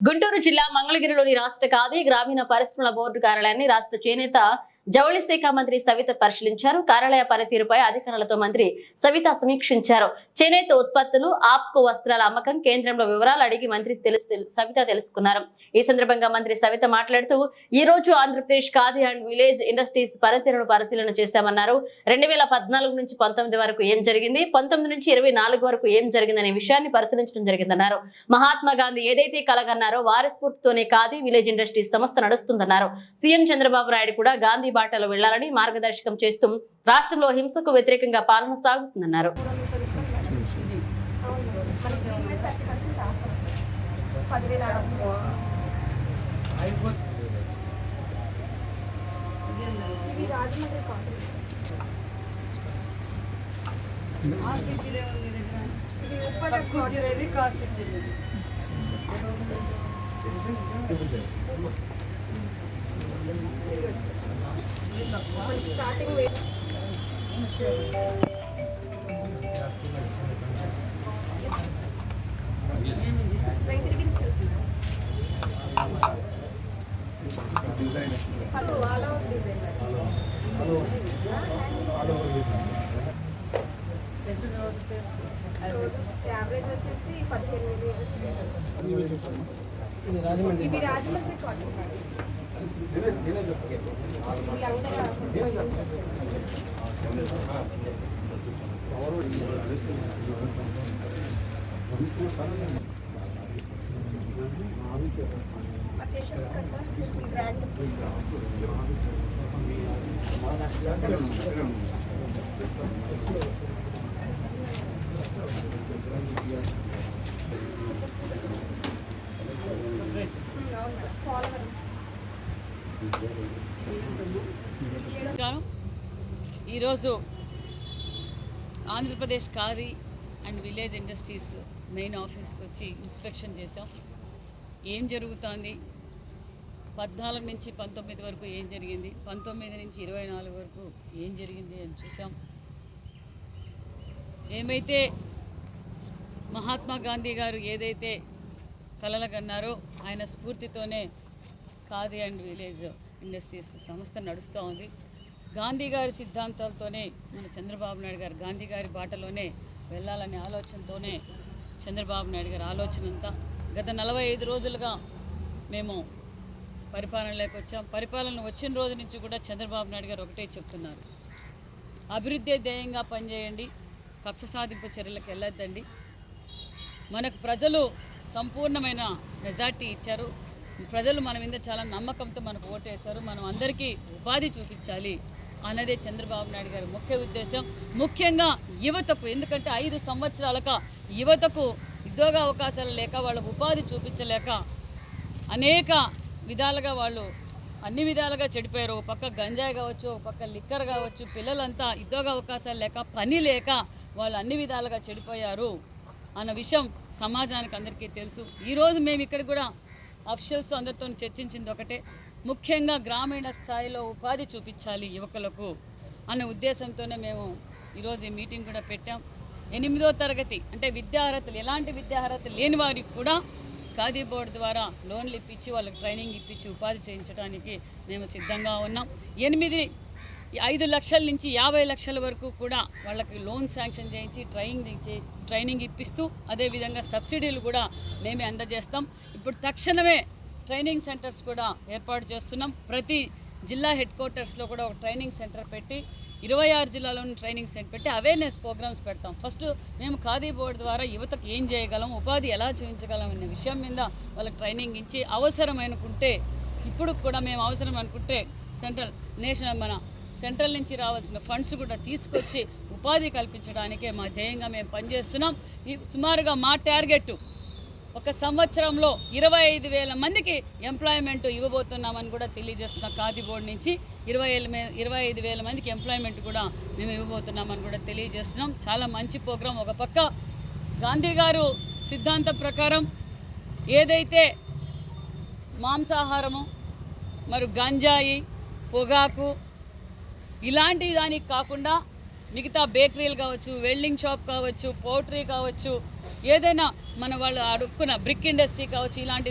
గుంటూరు జిల్లా మంగళగిరిలోని రాష్ట్ర ఖాదీ గ్రామీణ పరిశ్రమల బోర్డు కార్యాలయాన్ని రాష్ట్ర చేనేత జౌళి శాఖ మంత్రి సవిత పరిశీలించారు. కార్యాలయ పనితీరుపై అధికారులతో మంత్రి సవిత సమీక్షించారు. చేనేత ఉత్పత్తులు ఆప్కో వస్త్రాల అమ్మకం కేంద్రంలో వివరాలు అడిగి మంత్రి సవిత తెలుసుకున్నారు. ఈ సందర్భంగా మంత్రి సవిత మాట్లాడుతూ ఈ రోజు Andhra Pradesh khadi and village industries పనితీరును పరిశీలన చేశామన్నారు. రెండు వేల పద్నాలుగు నుంచి పంతొమ్మిది వరకు ఏం జరిగింది? పంతొమ్మిది నుంచి ఇరవై నాలుగు వరకు ఏం జరిగిందనే విషయాన్ని పరిశీలించడం జరిగిందన్నారు. మహాత్మా గాంధీ ఏదైతే కలగన్నారో వారి స్ఫూర్తితోనే ఖాదీ విలేజ్ ఇండస్ట్రీస్ సంస్థ నడుస్తుందన్నారు. సీఎం చంద్రబాబు నాయుడు కూడా గాంధీ బాటలో వెళ్ళాలని మార్గదర్శకం చేస్తూ రాష్ట్రంలో హింసకు వ్యతిరేకంగా పాలన సాగుతుందన్నారు. కాస్ట్ ఇది ఉప్పట కాటన్ మనకి స్టార్టింగ్ వెంకటగిరి సిల్క్ పళ్ళు ఆల్ డిజైన్ యావరేజ్ వచ్చేసి పదిహేను వేలు ఇవి రాజమండ్రి కాటన్. Grand. ఈరోజు Andhra Pradesh khadi and village industries main ఆఫీస్కి వచ్చి ఇన్స్పెక్షన్ చేసాం ఏం జరుగుతోంది? పద్నాలుగు నుంచి పంతొమ్మిది వరకు ఏం జరిగింది? పంతొమ్మిది నుంచి ఇరవై నాలుగు వరకు ఏం జరిగింది అని చూసాం ఏమైతే మహాత్మా గాంధీ గారు ఏదైతే కలలకన్నారో ఆయన స్ఫూర్తితోనే ఖాదీ అండ్ విలేజ్ ఇండస్ట్రీస్ సంస్థ నడుస్తూ ఉంది. గాంధీ గారి సిద్ధాంతాలతోనే మన చంద్రబాబు నాయుడు గారు గాంధీ గారి బాటలోనే వెళ్ళాలనే ఆలోచనతోనే చంద్రబాబు నాయుడు గారి ఆలోచన అంతా. గత నలభై ఐదు రోజులుగా మేము పరిపాలనలోకి వచ్చాం. పరిపాలన వచ్చిన రోజు నుంచి కూడా చంద్రబాబు నాయుడు గారు ఒకటే చెప్తున్నారు. అభివృద్ధి ధ్యేయంగా పనిచేయండి. కక్ష సాధింపు చర్యలకు వెళ్ళొద్దండి. మనకు ప్రజలు సంపూర్ణమైన మెజార్టీ ఇచ్చారు. ప్రజలు మన మీద చాలా నమ్మకంతో మనకు ఓటేశారు. మనం అందరికీ ఉపాధి చూపించాలి అన్నదే చంద్రబాబు నాయుడు గారి ముఖ్య ఉద్దేశం. ముఖ్యంగా యువతకు ఎందుకంటే ఐదు సంవత్సరాలక యువతకు ఉద్యోగ అవకాశాలు లేక వాళ్ళకు ఉపాధి చూపించలేక అనేక విధాలుగా వాళ్ళు అన్ని విధాలుగా చెడిపోయారు. ఒక పక్క గంజాయి కావచ్చు ఒక పక్క లిక్కర్ కావచ్చు పిల్లలంతా ఉద్యోగ అవకాశాలు లేక పని లేక వాళ్ళు అన్ని విధాలుగా చెడిపోయారు అన్న విషయం సమాజానికి అందరికీ తెలుసు. ఈరోజు మేము ఇక్కడ కూడా అఫిషియల్స్ అందరితో చర్చించింది ఒకటే. ముఖ్యంగా గ్రామీణ స్థాయిలో ఉపాధి చూపించాలి యువకులకు అనే ఉద్దేశంతోనే మేము ఈరోజు ఈ మీటింగ్ కూడా పెట్టాం. ఎనిమిదో తరగతి అంటే విద్యార్హతలు ఎలాంటి విద్యార్హత లేని వారికి కూడా ఖాదీ బోర్డు ద్వారా లోన్లు ఇప్పించి వాళ్ళకి ట్రైనింగ్ ఇప్పించి ఉపాధి చేయించడానికి మేము సిద్ధంగా ఉన్నాం. ఎనిమిది ఐదు లక్షల నుంచి యాభై లక్షల వరకు కూడా వాళ్ళకి లోన్ శాంక్షన్ చేయించి ట్రైనింగ్ చే- ట్రైనింగ్ ఇప్పిస్తూ అదేవిధంగా సబ్సిడీలు కూడా మేమే అందజేస్తాం. ఇప్పుడు తక్షణమే ట్రైనింగ్ సెంటర్స్ కూడా ఏర్పాటు చేస్తున్నాం. ప్రతి జిల్లా హెడ్ క్వార్టర్స్లో కూడా ఒక ట్రైనింగ్ సెంటర్ పెట్టి ఇరవై ఆరు జిల్లాలోని ట్రైనింగ్ సెంటర్ పెట్టి అవేర్నెస్ ప్రోగ్రామ్స్ పెడతాం. ఫస్ట్ మేము ఖాదీ బోర్డు ద్వారా యువతకు ఏం చేయగలం ఉపాధి ఎలా చూపించగలం అనే విషయం మీద వాళ్ళకి ట్రైనింగ్ ఇచ్చి అవసరం అనుకుంటే ఇప్పుడు కూడా మేము అవసరం అనుకుంటే సెంట్రల్ నేషనల్ మన సెంట్రల్ నుంచి రావాల్సిన ఫండ్స్ కూడా తీసుకొచ్చి ఉపాధి కల్పించడానికే మా ధ్యేయంగా మేము పనిచేస్తున్నాం. ఈ సుమారుగా మా టార్గెట్ ఒక సంవత్సరంలో ఇరవై ఐదు వేల మందికి ఎంప్లాయ్మెంట్ ఇవ్వబోతున్నామని కూడా తెలియజేస్తున్నాం ఖాదీ బోర్డు నుంచి ఇరవై ఏళ్ళ మే ఇరవై ఐదు వేల మందికి ఎంప్లాయ్మెంట్ కూడా మేము ఇవ్వబోతున్నామని కూడా తెలియజేస్తున్నాం. చాలా మంచి ప్రోగ్రాం. ఒక పక్క గాంధీ గారు సిద్ధాంతం ప్రకారం ఏదైతే మాంసాహారము మరి గంజాయి పొగాకు ఇలాంటి దానికి కాకుండా మిగతా బేకరీలు కావచ్చు వెల్డింగ్ షాప్ కావచ్చు పౌల్ట్రీ కావచ్చు ఏదైనా మన వాళ్ళు అడుక్కున్న బ్రిక్ ఇండస్ట్రీ కావచ్చు ఇలాంటి